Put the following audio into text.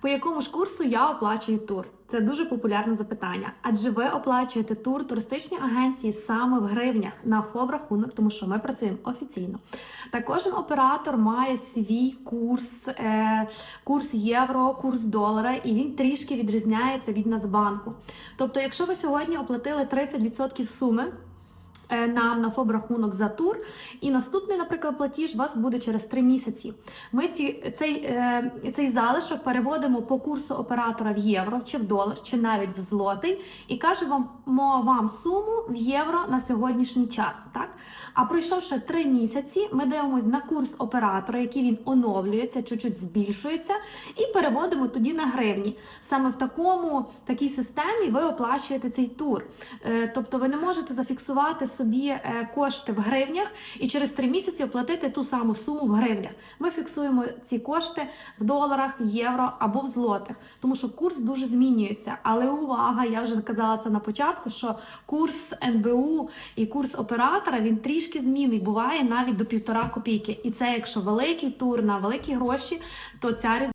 По якому ж курсу я оплачую тур? Це дуже популярне запитання. Адже ви оплачуєте тур туристичній агенції саме в гривнях на ФОБ рахунок, тому що ми працюємо офіційно. Та кожен оператор має свій курс, е, курс євро, курс долара, і він трішки відрізняється від Нацбанку. Тобто, якщо ви сьогодні оплатили 30% суми. Е, Нам на ФОБ рахунок за тур, і наступний, наприклад, платіж у вас буде через 3 місяці. Ми ці, цей, е, цей залишок переводимо по курсу оператора в євро чи в долар, чи навіть в злотий, і кажемо вам суму в євро на сьогоднішній час. Так? А пройшовши 3 місяці, ми дивимося на курс оператора, який він оновлюється, чуть-чуть збільшується, і переводимо тоді на гривні. Саме в такому такій системі ви оплачуєте цей тур. Е, Тобто ви не можете зафіксувати собі е, кошти в гривнях і через 3 місяці оплатити ту саму суму в гривнях. Ми фіксуємо ці кошти в доларах, євро або в злотих, тому що курс дуже змінюється. Але увага, я вже казала це на початку, що курс НБУ і курс оператора він трішки змінний, буває навіть до півтора копійки. І це якщо великий тур на великі гроші, то ця різниця